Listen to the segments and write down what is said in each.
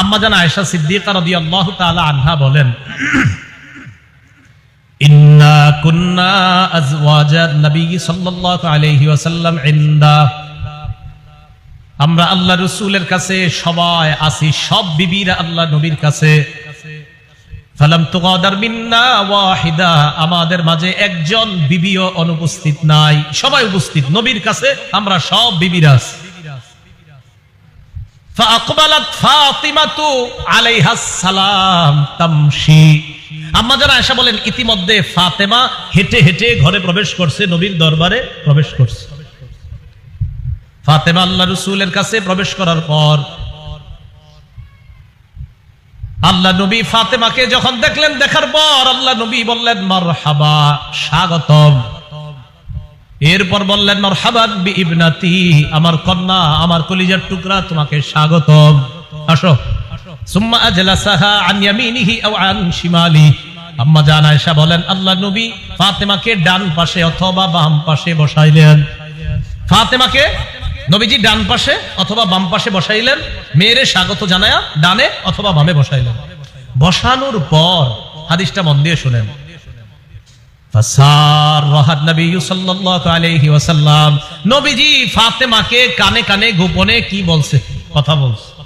আম্মা জান আয়েশা সিদ্দিকা রাদিয়াল্লাহু তাআলা আনহা বলেন, ইন্না কুন্না আজওয়াজান নবী সাল্লাল্লাহু আলাইহি ওয়াসাল্লাম ইনদা। আমরা আল্লাহ রসুলের কাছে সবাই আসি সব বিবিরা আল্লাহ নবীর কাছে। ফালাম তুগাদার মিন্না ওয়াহিদা, আমাদের মাঝে একজন বিবিও অনুপস্থিত নাই, সবাই উপস্থিত, নবীর কাছে আমরা সব বিবিরা আছি। فأقبلت فاطمة عليها السلام تمشي আম্মা যারা আয়সা বলেন ইতিমধ্যে ফাতেমা হেঁটে হেঁটে ঘরে প্রবেশ করছে নবীর দরবারে প্রবেশ করছে ফাতেমা আল্লাহ রসুলের কাছে প্রবেশ করার পর আল্লাহ নবী ফাতেমাকে যখন দেখলেন দেখার পর আল্লাহ নবী বললেন মারহাবা স্বাগতম এরপর বললেন ইবনাতি আমার কন্যা, আমার কলিজার টুকরা, তোমাকে স্বাগতম। আসো। ফাতেমাকে ডান পাশে অথবা বাম পাশে বসাইলেন। ফাতেমাকে? ডান পাশে অথবা বাম পাশে বসাইলেন। মেয়েরে স্বাগত জানায়া, ডানে অথবা বামে বসাইলেন। বসানোর পর হাদিসটা মন দিয়ে শুনেন ফাসাররাহাত নবী সাল্লাল্লাহু আলাইহি ওয়াসাল্লাম কানে কানে গোপনে কি বলছে? কথা বলছে।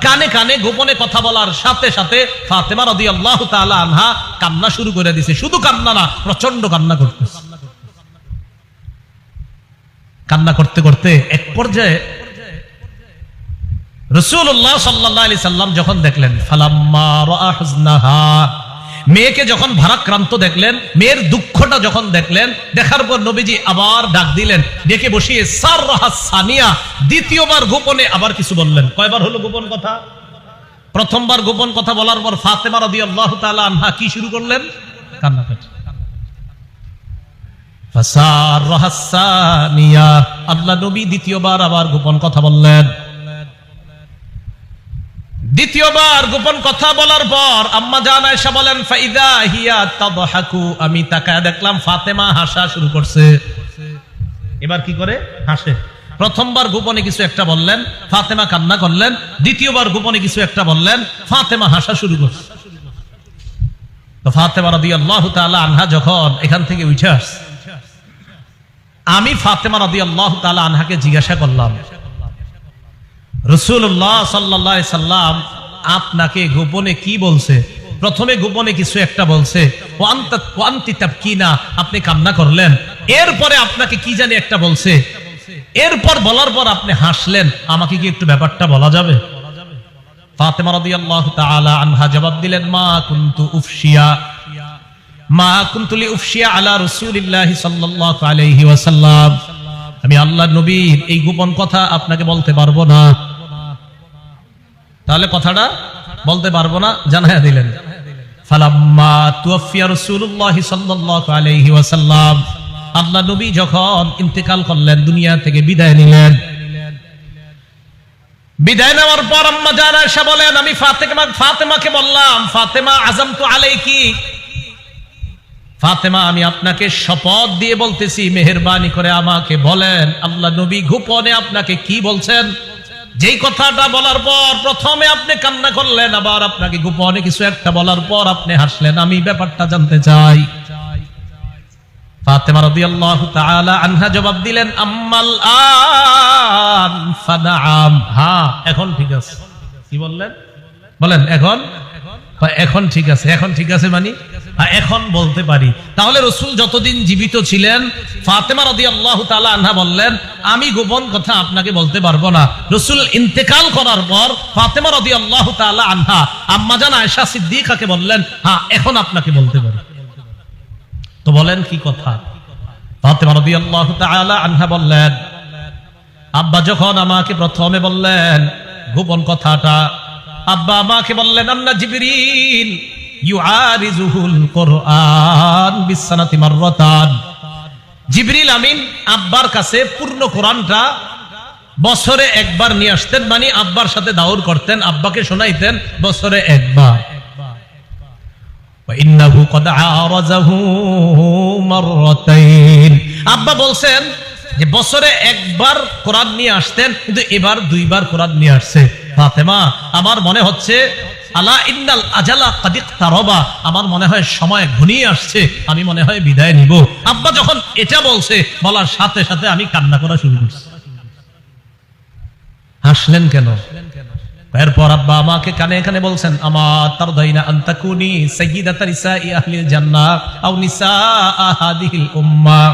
কানে কানে গোপনে কথা বলার সাথে সাথে ফাতেমা রাদিয়াল্লাহু তাআলা আনহা কান্না শুরু করে দিছে। শুধু কান্না না প্রচণ্ড কান্না করতেছে। কান্না করতে করতে এক পর্যায়ে রসুল্লাহ সাল্লাহ আলি সাল্লাম যখন দেখলেন মেয়েকে যখন ভারাক্রান্ত দেখলেন, মেয়ের দুঃখটা যখন দেখলেন, দেখার পর নবীজি আবার ডাক দিলেন, ডেকে বসিয়ে সার সানিয়া, দ্বিতীয়বার গোপনে আবার কিছু বললেন। কয়বার হলো গোপন কথা? প্রথমবার গোপন কথা বলার পর ফাতেমা রাদিয়াল্লাহু তাআলা আনহা কি শুরু করলেন? রাহা সানিয়া আল্লাহ নবী দ্বিতীয়বার আবার গোপন কথা বললেন। দ্বিতীয়বার গোপন কথা বলার পর আম্মা জান আয়েশা বলেন, ফাইদা হিয়া তাদহাকু। আমি তাকায় দেখলাম ফাতেমা হাসা শুরু করছে। এবার কি করে? হাসে। প্রথমবার গোপনে কিছু একটা বললেন, ফাতেমা কান্না করলেন। দ্বিতীয়বার গোপনে কিছু একটা বললেন, ফাতেমা হাসা শুরু করছে। তো ফাতেমা রাদিয়াল্লাহু তাআলা আনহা যখন এখান থেকে উঠে আসছে, আমি ফাতেমা রাদিয়াল্লাহু তাআলা আনহাকে জিজ্ঞাসা করলাম রসুল্লাহ সাল্লাহ সাল্লাম আপনাকে গোপনে কি বলছে? প্রথমে গোপনে কিছু একটা বলছে কিনা আপনি কান্না করলেন। এরপরে আপনাকে কি জানি একটা বলছে, এরপর বলার পর আপনি হাসলেন, আমাকে কি একটু ব্যাপারটা বলা যাবে? আনহা জবাব দিলেন, মা কুনতু উফশিয়া, মা কুনতুলি উফশিয়া আলা রাসূলিল্লাহি আলাইহি ওয়াসাল্লাম। আমি আল্লাহ নবীর এই গোপন কথা আপনাকে বলতে পারব না। তাহলে কথাটা বলতে পারব না, জানাইয়া দিলেন। আল্লাহ নবী যখন ইন্তেকাল করলেন, দুনিয়া থেকে বিদায় নিলেন। বিদায় নেওয়ার পর আম্মা বলেন, আমি ফাতেমা, ফাতেমাকে বললাম, ফাতেমা আজম তো আলাইকি। ফাতেমা, আমি আপনাকে শপথ দিয়ে বলতেছি, মেহরবানি করে আমাকে বলেন, আল্লাহ নবী গোপনে আপনাকে কি বলছেন? যেই কথাটা বলার পর প্রথমে আপনি কান্না করলেন, আবার আপনাকে গোপনে কিছু একটা বলার পর আপনি হাসলেন। আমি ব্যাপারটা জানতে চাই। ফাতেমা রাদিয়াল্লাহু তাআলা আনহা জবাব দিলেন, আম্মাল আন ফানাআম। হ্যাঁ এখন ঠিক আছে। কি বললেন? বলেন, এখন? এখন ঠিক আছে, এখন ঠিক আছে মানে? এখন বলতে পারি। তাহলে রসুল যতদিন জীবিত ছিলেন, ফাতেমা রদি আল্লাহ আনহা বললেন, আমি গোপন কথা আপনাকে বলতে পারব না। রসুল ইন্তেকাল করার পর ফাতেমা রদি আল্লাহ আনহা আম্মাজান আয়সা সিদ্দিকাকে বললেন হ্যাঁ এখন আপনাকে বলতে পারি। তো বলেন কি কথা? ফাতেমা রদি আল্লাহ আনহা বললেন, আব্বা যখন আমাকে প্রথমে বললেন গোপন কথাটা, আব্বা আমাকে বললেন আল্লাহ জিবরিল জিবরিল আমিন আব্বার কাছে পূর্ণ কোরআনটা বছরে একবার নিয়ে আসতেন মানে আব্বার সাথে দাউর করতেন, আব্বাকে শোনাইতেন বছরে একবার। আব্বা বলছেন যে, বছরে একবার কোরআন নিয়ে আসতেন, কিন্তু এবার দুইবার কোরআন নিয়ে আসছে। ফাতেমা, আমার মনে হচ্ছে, আলা ইন্নাল আজালা কাদিক তারবা আমার মনে হয় সময় ঘনিয়ে আসছে, আমি মনে হয় বিদায় নিব। আব্বা যখন এটা বলছে, বলার সাথে সাথে আমি কান্না করা শুরু করছি। হাসলেন কেন? এরপর আব্বা আমাকে কানে কানে বলছেন, আমার তার দাইনা আন্তাকুনি সাইয়্যিদাতা নিসাই জান্নাহ আও নিসা আহাদিহিল উম্মাহ।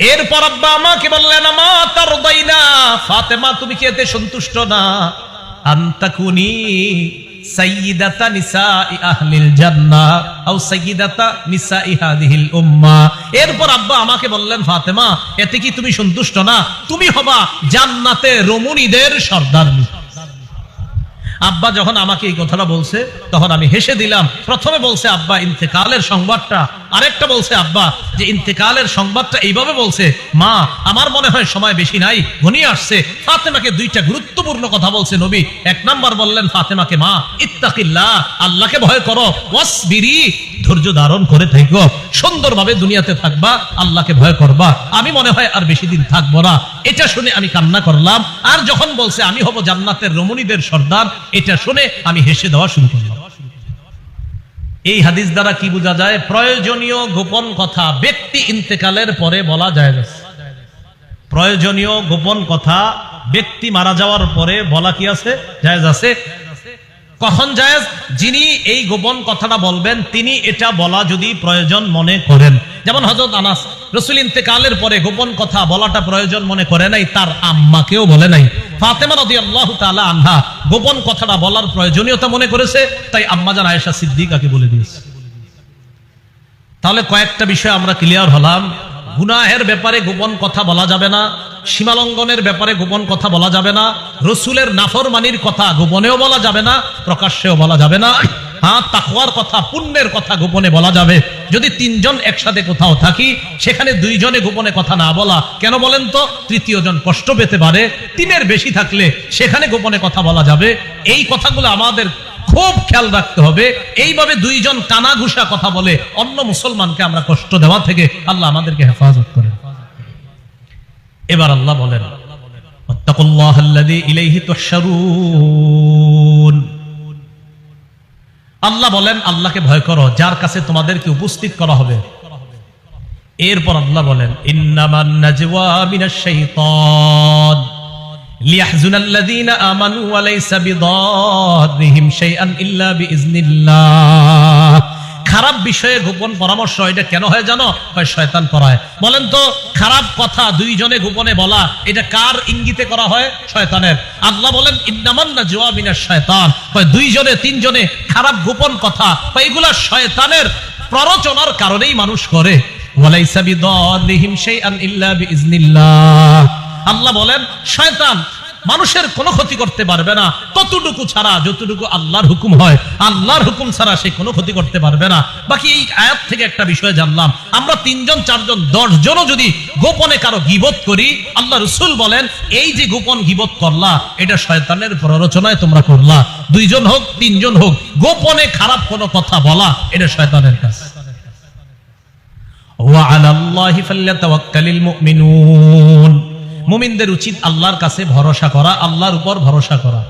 এরপর আব্বা আমাকে বললেন আমা তার দাইনা ফাতেমা, তুমি কি এতে সন্তুষ্ট না? আন্তাকুনি এরপর আব্বা আমাকে বললেন, ফাতেমা, এতে কি তুমি সন্তুষ্ট না? তুমি হবা জান্নাতে রমণীদের সর্দারনী আব্বা যখন আমাকে এই কথাটা বলছে, তখন আমি হেসে দিলাম। প্রথমে বলছে, আব্বা, ইন্তেকালের সংবাদটা আরেকটা বলছে, আব্বা, যে ইন্তেকালের সংবাদটা এইভাবে বলছে, মা, আমার মনে হয় সময় বেশি নাই, ঘনিয়ে আসছে। ফাতেমাকে দুইটা গুরুত্বপূর্ণ কথা বলছে নবী। এক নাম্বার বললেন, ফাতেমাকে, মা, ইত্তাকিল্লাহ, আল্লাহকে ভয় করো, ওয়াসবিরি, ধৈর্য ধারণ করে থাকো। সুন্দরভাবে দুনিয়াতে থাকবা, আল্লাহকে ভয় করবা। আমি মনে হয় আর বেশি দিন থাকব না। এটা শুনে আমি কান্না করলাম, আর যখন বলছে, আমি হব জান্নাতের রমণীদের সর্দার, এটা শুনে আমি হেসে দেওয়া শুরু করলাম। এই হাদিস দ্বারা কি বোঝা যায়? প্রয়োজনীয় গোপন কথা ব্যক্তি ইন্তেকালের পরে বলা যায় প্রয়োজনীয় গোপন কথা ব্যক্তি মারা যাওয়ার পরে বলা কি আছে? জায়েজ আছে। কখন জায়েজ? যিনি এই গোপন কথাটা বলবেন, তিনি এটা বলা যদি প্রয়োজন মনে করেন। যেমন হজরত আনাস, রসুল ইন্তেকালের পরে গোপন কথা বলাটা প্রয়োজন মনে করে নাই, তার আম্মাকেও বলে নাই। ফাতেমা নদী আল্লাহ তালা আনহা গোপন কথাটা বলার প্রয়োজনীয়তা মনে করেছে, তাই আম্মাজান আয়েশা সিদ্দিকাকে বলে দিয়েছে। তাহলে কয়েকটা বিষয় আমরা ক্লিয়ার হলাম। গুনাহের ব্যাপারে গোপন কথা বলা যাবে না। সীমালঙ্ঘনের ব্যাপারে গোপন কথা বলা যাবে না। রসুলের নাফরমানির কথা গোপনেও বলা যাবে না, প্রকাশ্যেও বলা যাবে না। হ্যাঁ তাকওয়ার কথা, পুণ্যের কথা গোপনে বলা যাবে। যদি তিনজন একসাথে কোথাও থাকি, সেখানে দুইজনে গোপনে কথা না বলা, কেন বলেন তো? তৃতীয় জন কষ্ট পেতে পারে, তিনের বেশি থাকলে সেখানে গোপনে কথা বলা যাবে। এই কথাগুলো আমাদের খুব খেয়াল রাখতে হবে। এইভাবে দুইজন কানা ঘুষা কথা বলে অন্য মুসলমানকে আমরা কষ্ট দেওয়া থেকে আল্লাহ আমাদেরকে হেফাজত করে। এবার আল্লাহ বলেন আল্লাহ বলেন, আল্লাহকে ভয় করো, যার কাছে তোমাদেরকে উপস্থিত করা হবে। এরপর আল্লাহ বলেন আমানু ওয়া লাইসা বিদাররিহিম শাইআন ইল্লা বিইজনিল্লাহ খারাপ বিষয়ে গোপন পরামর্শ এটা কেন হয় জানো? হয় শয়তান করায় বলেন তো, খারাপ কথা দুইজনে গোপনে বলা, এটা কার ইঙ্গিতে করা হয়? শয়তানের। আল্লাহ বলেন, ইন্নামান নাজওয়া মিনাশ শাইতান হয় দুইজনে, তিনজনে খারাপ গোপন কথা, হয় এগুলা শয়তানের প্ররোচনার কারণেই মানুষ করে। ওয়ালাইসা বিদাররিহিম শাইআন ইল্লা বিইজনিল্লাহ আল্লাহ বলেন, শয়তান মানুষের কোনো ক্ষতি করতে পারবে না ততটুকু ছাড়া যতটুকু আল্লাহর হুকুম হয় আল্লাহর হুকুম ছাড়া সে কোনো ক্ষতি করতে পারবে না বাকি এই আয়াত থেকে একটা বিষয় জানলাম আমরা তিনজন চারজন দশ জনও যদি গোপনে কারো গিবত করি আল্লাহ রসুল বলেন এই যে গোপন গিবত করলা এটা শয়তানের প্ররোচনায় তোমরা করলা দুইজন হোক তিনজন হোক গোপনে খারাপ কোনো কথা বলা এটা শয়তানের কাজ وعلى الله فليتوكل المؤمنون মুমিনদের উচিত আল্লাহর কাছে ভরসা করা, আল্লাহর উপর ভরসা করা।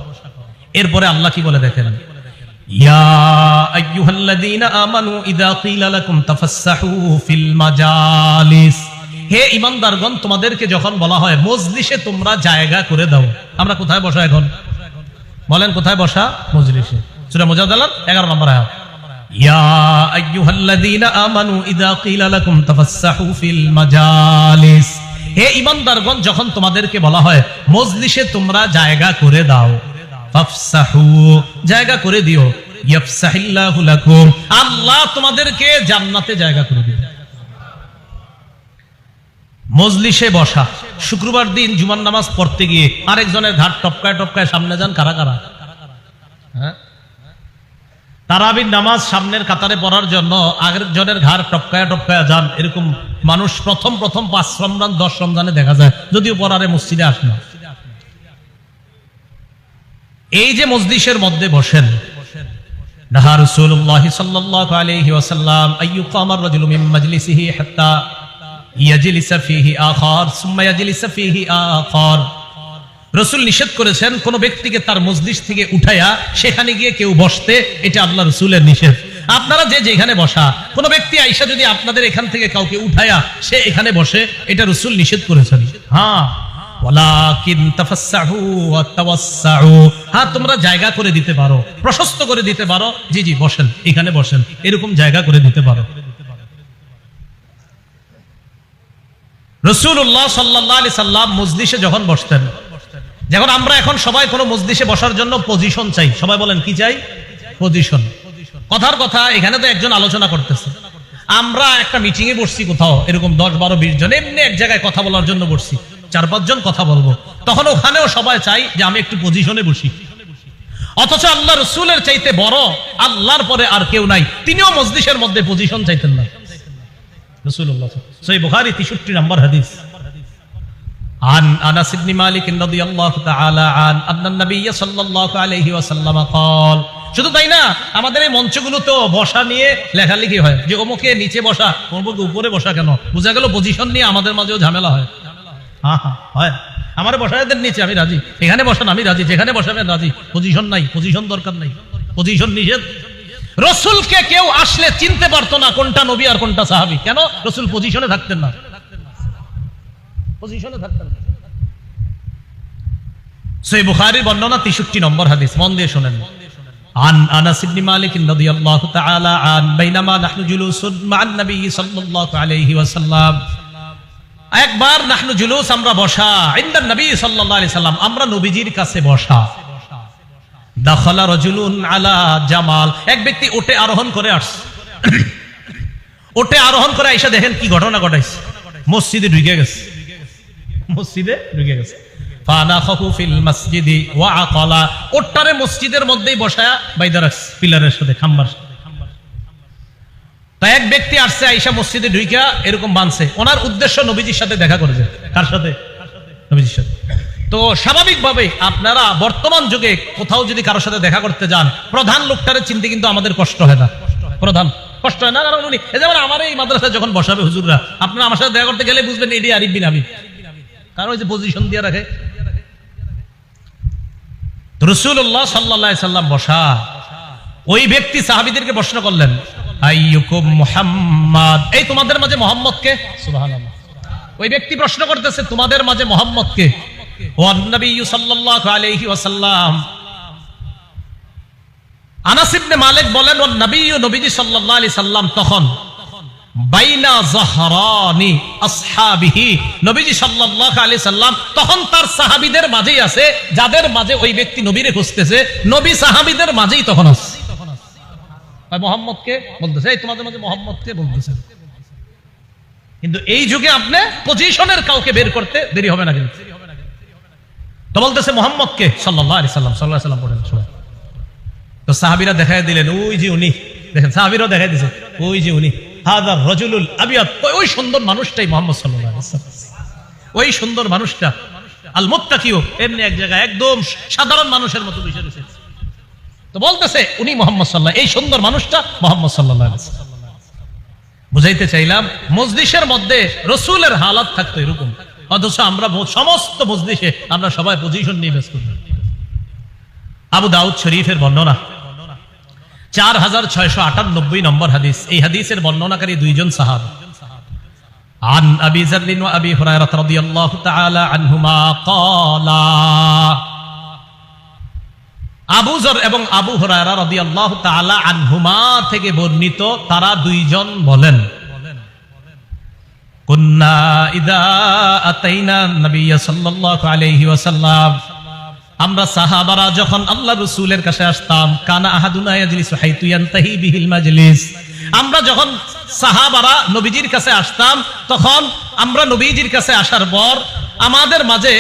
এরপরে আল্লাহ কি বলে দেখেন? হে ইমানদারগণ তোমাদেরকে যখন বলা হয়, মজলিসে তোমরা জায়গা করে দাও। আমরা কোথায় বসা এখন? বলেন, কোথায় বসা? মজলিসে। সূরা মুজাদালাত 11 নম্বর আয়াত। ইয়া আইয়ুহাল্লাযীনা আমানু ইযা ক্বিলা লাকুম তাফাসসাহু ফিল মাজালিস। হে ইমানদারগণ, যখন তোমাদেরকে বলা হয়, মজলিসে তোমরা জায়গা করে দাও। জায়গা করে দিও। আল্লাহ তোমাদেরকে জান্নাতে জায়গা করে দিবে। মজলিসে বসা, শুক্রবার দিন জুমান নামাজ পড়তে গিয়ে আরেকজনের ঘাট টপকায় টপকায় সামনে যান কারা কারা? হ্যাঁ? তারাবির নামাজ সামনের কাতারে পড়ার জন্য আগের জনের ঘাড় টপকায় টপকায় যান, এরকম মানুষ প্রথম প্রথম পাঁচ রমজান, দশ রমজানে দেখা যায়, যদিও পড়ারে মসজিদে আসে না। এই যে মসজিদের মধ্যে বসেন কোন ব্যক্তিকে তার মসজিদ থেকে উঠাইয়া সেখানে গিয়ে কেউ বসতে, এটা আল্লাহ রসুলের নিষেধ। আপনারা যে যেখানে বসা, কোন ব্যক্তি আইসা যদি আপনাদের এখান থেকে কাউকে উঠাইয়া সে এখানে বসে, এটা রসুল নিষেধ করেছেন। হ্যাঁ। হ্যাঁ তোমরা জায়গা করে দিতে পারো, প্রশস্ত করে দিতে পারো। জি জি, বসেন, এখানে বসেন, এরকম জায়গা করে দিতে পারো। রসুল্লাহ সাল্লাহ আলি সাল্লাম যখন বসতেন, যখন আমরা এখন সবাই কোনো মজলিসে বসার জন্য পজিশন চাই, সবাই বলেন, কি চাই? পজিশন কথার কথা, এখানে তো একজন আলোচনা করতেছে। আমরা একটা মিটিং এ বসছি কোথাও, এরকম দশ, বারো, বিশ জন, এমনি এক জায়গায় কথা বলার জন্য বসছি। চার পাঁচজন কথা বলব। তখন ওখানেও সবাই চাই যে আমি একটু পজিশনে বসি। অথচ আল্লাহ রসুলের চাইতে বড় আল্লাহর পরে আর কেউ নাই। তিনিও মজলিসের মধ্যে পজিশন চাইতেন না। রসুল্লাহ সই বুখারি, তেষট্টি নম্বর হাদিস। عن انس بن مالك رضي الله تعالى عن ان النبي صلى الله عليه وسلم قال শুধু তাই না আমাদের এই মঞ্চগুলো তো বসা নিয়ে লেখালেখি হয় যে অমুকে নিচে বসা অমুকে উপরে বসা কেন বোঝা গেল পজিশন নিয়ে আমাদের মাঝেও ঝামেলা হয় হ্যাঁ হ্যাঁ হয় আমার বসাদের নিচে আমি রাজি এখানে বসান আমি রাজি যেখানে বসাবেন রাজি পজিশন নাই পজিশন দরকার নাই পজিশন নিষেধ রসুলকে কেউ আসলে চিনতে পারতো না কোনটা নবী আর কোনটা সাহাবি কেন রসুল পজিশনে থাকতেন না পজিশনে থাকতেন না। সই বুখারীর বর্ণনা 63 নম্বর হাদিস মন দিয়ে শুনেন عن انس بن مالك رضي الله تعالى عن بينما نحن جلوس مع النبي صلى الله عليه وسلم একবার নাহনু জুলুস আমরা বসা ইনদান নবী সাল্লাল্লাহু আলাইহি সাল্লাম আমরা নবীজির কাছে বসা দাখালা রাজুলুন আলা জামাল এক ব্যক্তি ওটে আরোহণ করে আসছে ওটে আরোহণ করে আইসা দেখেন কি ঘটনা ঘটাইছে মসজিদে ঢুকে গেছে মসজিদে ঢুকে গেছে। স্বাভাবিকভাবে আপনারা বর্তমান যুগে কোথাও যদি কারোর সাথে দেখা করতে যান, প্রধান লোকটারে চিনতে কিন্তু আমাদের কষ্ট হয় না। প্রধান। কষ্ট হয় না, কারণ উনি যেমন আমার এই মাদ্রাসায় যখন বসাবে হুজুররা, আপনারা আমার সাথে দেখা করতে গেলে বুঝবেন এটি আরিফ কারণ ওই যে পজিশন দিয়ে রাখে। রসুল্লাহ সাল্লা সাল্লাম বসা। ওই ব্যক্তি সাহাবিদেরকে প্রশ্ন করলেন এই তোমাদের মাঝে মোহাম্মদ কে? ওই ব্যক্তি প্রশ্ন করতেছে, তোমাদের মাঝে মোহাম্মদ কে? ওয়ান নবী সাল্লাল্লাহু আলাইহি ওয়াসাল্লাম। আনাস ইবনে মালিক বলেন ওয়ান নবী নবীজি সাল্লাল্লাহু আলাইহি সাল্লাম তখন কিন্তু এই যুগে আপনি পজিশনের কাউকে বের করতে দেরি হবে না কিন্তু। তো বলতেছে মোহাম্মদকে সাল্লাল্লাহু আলাইহি সাল্লাম আলাইহি সাল্লাম পড়েন সবাই তো সাহাবীরা দেখাই দিলেন, ওই যে উনি। দেখেন, সাহাবীরাও দেখাই দিছে, ওই যে উনি। হাদার রজুলুল আবিয়াদ ওই- সুন্দর মানুষটাই মোহাম্মদ সাল্লাম ওই সুন্দর মানুষটা আল মুত্তাকিও এমনি এক জায়গায় একদম সাধারণ মানুষের মতো রয়েছে। তো বলতেছে, উনি মোহাম্মদ সাল্লাহ এই সুন্দর মানুষটা মোহাম্মদ সাল্লাহ বুঝাইতে চাইলাম, মজলিসের মধ্যে রসুলের হালাত থাকতো এরকম। অথচ আমরা সমস্ত মজলিসে আমরা সবাই পজিশন নিয়ে ব্যস্ত। আবু দাউদ শরীফের বর্ণনা চার হাজার ছয়শো আটানব্বই নম্বর হাদিস এই হাদিসের বর্ণনাকারী দুইজন সাহাব عن أبي ذر وأبي هريرة رضي الله تعالى عنهما قالا আবু জর এবং আবু হরায়রা রাদিয়াল্লাহু তাআলা আনহুমা থেকে বর্ণিত তারা দুইজন বলেন কুন্না ইদা আতাইনা নবিয় সাল্লাল্লাহু আলাইহি ওয়াসাল্লাম আমরা সাহাবারা যখন আল্লাহ রসুলের কাছে আসতাম কানা আহাদুনা আমরা যখন সাহাবারা নবীজির কাছে আসতাম, তখন আমরা নবীজির কাছে আসার পর আমাদের মাঝে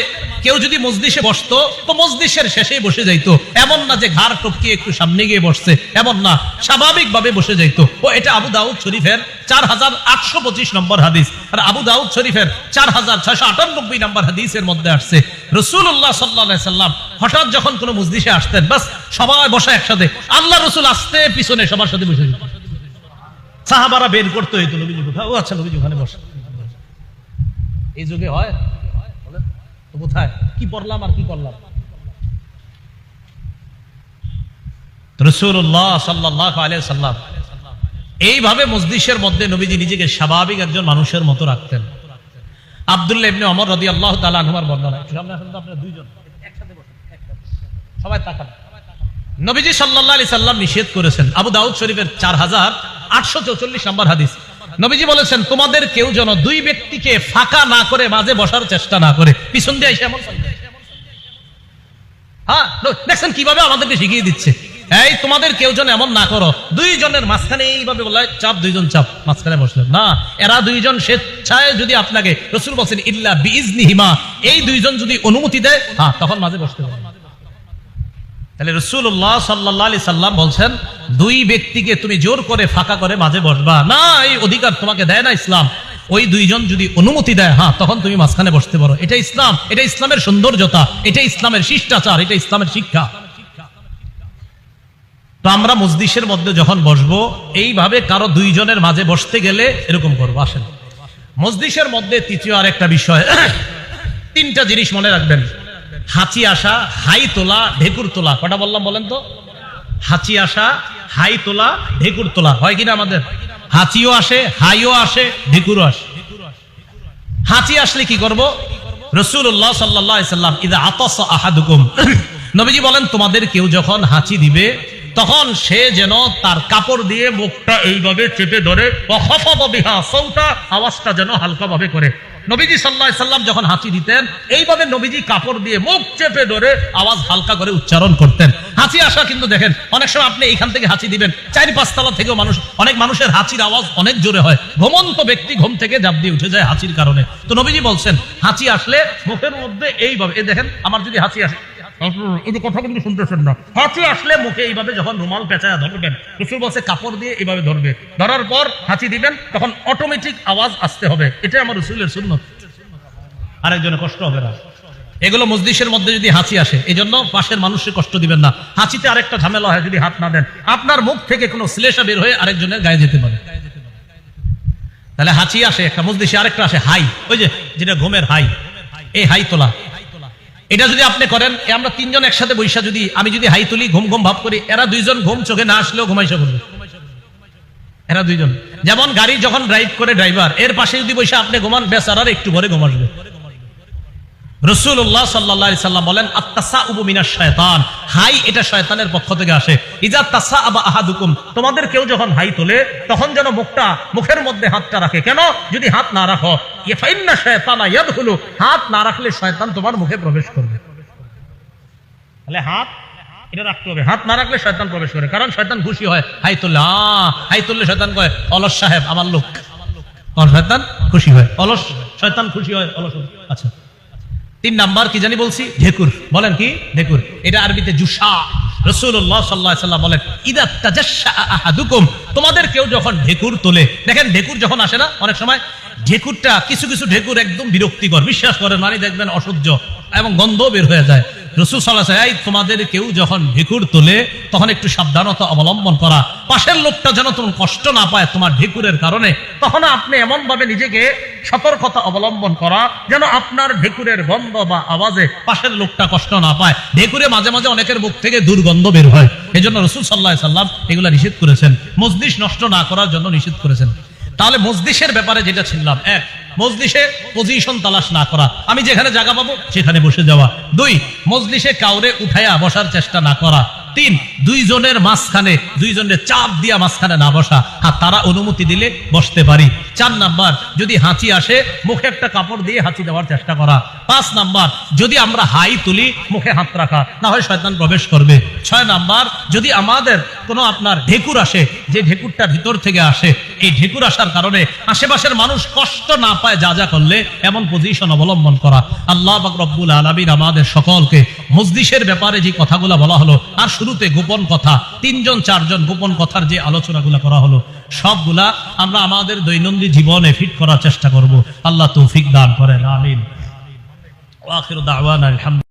কেউ যদি মজলিসে বসতো, তো মজলিসের শেষেই বসে যাইতো। এমন না যে ঘাড় টপকিয়ে একটু সামনে গিয়ে বসছে, এমন না। স্বাভাবিক ভাবে বসে যাইতো। ও, এটা আবু দাউদ শরীফের চার হাজার আটশো পঁচিশ নম্বর হাদিস। আর আবু দাউদ শরীফের চার হাজার ছয়শো আটানব্বই নম্বর হাদিসের মধ্যে আসছে রসুল্লাহ সাল্লাহ সাল্লাম হঠাৎ যখন কোনো মজলিসে আসতেন, বাস সবাই বসে একসাথে, আল্লাহ রসুল আসতে পিছনে সবার সাথে বসে যেত। সাহাবারা বের করতে হইতো নবীজি কোথাও ও আচ্ছা নবীজি ওখানে বসে। এই যুগে হয়? কোথায়? কি পড়লাম আর কি করলাম? রসুল্লাহ সাল্লাহ আলিয়া সাল্লাম এইভাবে মধ্যে নবীজি নিজেকে স্বাভাবিক একজন মানুষের মতো রাখতেন। আব্দুল্লাহ ইবনে অমর রদি আল্লাহ তালা আনহুমার বর্ণনা। দুইজন। সবাই তাকান। নবীজি সাল্লাহ আলি সাল্লাম নিষেধ করেছেন। আবু দাউদ শরীফের চার হাজার আটশো নম্বর হাদিস। নবীজি বলেছেন, তোমাদের কেউ যেন দুই ব্যক্তিকে ফাঁকা না করে মাঝে বসার চেষ্টা না করে। পিছন দিয়ে এমন হ্যাঁ দেখছেন কীভাবে আমাদেরকে শিখিয়ে দিচ্ছে? এই, তোমাদের কেউ জন এমন না করো। দুইজনের মাঝখানে এইভাবে বলা চাপ, দুইজন চাপ, মাঝখানে বসলেন। না, এরা দুইজন স্বেচ্ছায় যদি আপনাকে রসুল বলছেন, ইল্লা বিজনিহিমা এই দুইজন যদি অনুমতি দেয় হ্যাঁ তখন মাঝে বসতে পারে তাহলে রসুল্লাহ সাল্লাহ আলি সাল্লাম বলছেন, দুই ব্যক্তিকে তুমি জোর করে ফাঁকা করে মাঝে বসবা। না, এই অধিকার তোমাকে দেয় না ইসলাম। ওই দুইজন যদি অনুমতি দেয় হ্যাঁ তখন তুমি মাঝখানে বসতে পারো। এটা ইসলাম। এটা ইসলামের সৌন্দর্যতা। এটা ইসলামের শিষ্টাচার। এটা ইসলামের শিক্ষা। তো আমরা মসজিষের মধ্যে যখন বসবো, এইভাবে কারও দুইজনের মাঝে বসতে গেলে এরকম করব। আসেন। মসজিষের মধ্যে তৃতীয় আর একটা বিষয়, তিনটা জিনিস মনে রাখবেন। হাঁচি আসা, হাই তোলা, ঢেকুর তোলা। কটা বললাম বলেন তো? হাঁচি আসা, হাই তোলা, ঢেকুর তোলা। হয় কিনা আমাদের? হাঁচিও আসে, হাইও আসে, ঢেকুরও আসে। হাঁচি আসলে কি করব? রসুল্লাহ সাল্লাহ সাল্লাম, ইদা আতস আহাদুকুম। নবীজি বলেন, তোমাদের কেউ যখন হাঁচি দিবে তখন সে যেন তার কাপড় দিয়ে মুখটা এইভাবে চেপে ধরে সৌটা আওয়াজটা যেন হালকা ভাবে করে। নবীজি সাল্লাহ সাল্লাম যখন হাঁচি দিতেন, এইভাবে নবীজি কাপড় দিয়ে মুখ চেপে ধরে আওয়াজ হালকা করে উচ্চারণ করতেন। হাঁচি আসা কিন্তু দেখেন, অনেক সময় আপনি এইখান থেকে হাঁচি দিবেন চারি পাঁচতলা থেকেও মানুষ, অনেক মানুষের হাঁচির আওয়াজ অনেক জোরে হয়। ঘুমন্ত ব্যক্তি ঘুম থেকে জাপ দিয়ে উঠে যায় হাঁচির কারণে। তো নবীজি বলছেন, হাঁচি আসলে মুখের মধ্যে এইভাবে এই দেখেন, আমার যদি হাঁচি আসে শুনতেছেন না। হাঁচি আসলে মুখে এইভাবে যখন রুমাল পেঁচায় ধরবেন বলছে কাপড় দিয়ে এইভাবে ধরবে। ধরার পর হাঁচি দিবেন, তখন অটোমেটিক আওয়াজ আসতে হবে। এটা আমার রসুলের শূন্য আরেকজনে কষ্ট হবে না। এগুলো মধ্যে যদি হাঁচি আসে এই জন্য পাশের মানুষের কষ্ট দিবেন না। হাঁচিতে আরেকটা ঝামেলা হয় যদি হাত না দেন। আপনার মুখ থেকে কোনো শ্লেষা বের হয়ে আরেকজনের গায়ে যেতে পারে। তাহলে হাঁচি আসে, একটা মসজিষে আরেকটা আসে, হাই। ওই যে, যেটা ঘুমের হাই। এই হাই তোলা। এটা যদি আপনি করেন আমরা তিনজন একসাথে বৈশা যদি, আমি যদি হাই তুলি, ঘুম ঘুম ভাব করি, এরা দুইজন ঘুম চোখে না আসলেও ঘুমাইসা করবে এরা দুইজন। যেমন গাড়ি যখন ড্রাইভ করে ড্রাইভার এর পাশে যদি বৈশা আপনি ঘুমান, বেচারার একটু পরে ঘুম আসবে। রসুল্লাহ সাল্লাহ সাল্লাম বলেন আত্মাসা উবমিনা শয়তান। হাই, এটা শয়তানের পক্ষ থেকে আসে। ইজা তাসা আবা আহাদুকুম। তোমাদের কেউ যখন হাই তোলে, তখন যেন মুখটা, মুখের মধ্যে হাতটা রাখে। কেন? যদি হাত না রাখো। ইফাইন্না শয়তানা ইয়াদখুলু। হাত না রাখলে শয়তান তোমার মুখে প্রবেশ করবে। তাহলে হাত, এটা রাখতে হবে। হাত না রাখলে শয়তান প্রবেশ করে। কারণ শয়তান খুশি হয়। হাই তুললে হাই তুললে শয়তান কয়, অলস সাহেব, আমার লোক। শয়তান খুশি হয়। অলস, শয়তান খুশি হয় অলস। আচ্ছা। তিন নাম্বার কি জানি বলছি? ঢেকুর। বলেন কি? ঢেকুর। এটা আরবিতে জুসা। রসুল্লাহ সাল্লাহ সাল্লাম বলেন ইদা আহাদুকুম। তোমাদের কেউ যখন ঢেকুর তোলে দেখেন ঢেকুর যখন আসে না অনেক সময় ঢেকুরটা কিছু কিছু ঢেকুর একদম বিরক্তিকর। বিশ্বাস করেন মানে দেখবেন অসহ্য এবং গন্ধ বের হয়ে যায়। রসুল সাল্লাহ এই তোমাদের কেউ যখন ঢেকুর তোলে তখন একটু সাবধানতা অবলম্বন করা। পাশের লোকটা যেন তোমার কষ্ট না পায় তোমার ঢেকুরের কারণে তখন আপনি এমন ভাবে নিজেকে সতর্কতা অবলম্বন করা, যেন আপনার ঢেকুরের গন্ধ বা আওয়াজে পাশের লোকটা কষ্ট না পায়। ঢেকুরে মাঝে মাঝে অনেকের মুখ থেকে দুর্গন্ধ বের হয়। এই জন্য রসুল সাল্লাহ সাল্লাম এগুলা নিষেধ করেছেন। মসজিদ নষ্ট না করার জন্য নিষেধ করেছেন। তাহলে মসজিষের ব্যাপারে যেটা ছিলাম এক, মজলিসে পজিশন তালাশ না করা। আমি যেখানে জায়গা পাবো, সেখানে বসে যাওয়া। দুই, মজলিসে কাউরে উঠাইয়া বসার চেষ্টা না করা। তিন, দুইজনের মাঝখানে, দুইজনের চাপ দিয়া মাঝখানে না বসা। আর তারা অনুমতি দিলে বসতে পারি। চার নাম্বার, যদি হাঁচি আসে, মুখে একটা কাপড় দিয়ে হাঁচি দেওয়ার চেষ্টা করা। পাঁচ নাম্বার, যদি আমরা হাই তুলি, মুখে হাত রাখা, না হয় শয়তান প্রবেশ করবে। ছয় নাম্বার, যদি আমাদের কোনো আপনার ঢেকুর আসে, যে ঢেকুরটা ভিতর থেকে আসে এই ঢেকুর আসার কারণে আশেপাশের মানুষ কষ্ট না পায় যা যা করলে এমন পজিশন অবলম্বন করা। আল্লাহ বাক রব্বুল আলমীর আমাদের সকলকে মসজিষের ব্যাপারে যে কথাগুলো বলা হলো, আর শুরুতে গোপন কথা, তিনজন, চারজন গোপন কথার যে আলোচনাগুলো করা হলো, সবগুলা আমরা আমাদের দৈনন্দিন জীবনে ফিট করার চেষ্টা করব। আল্লাহ তৌফিক দান করেন, আমিন। ওয়াখির দাওয়ানা আলহামদুলিল্লাহ।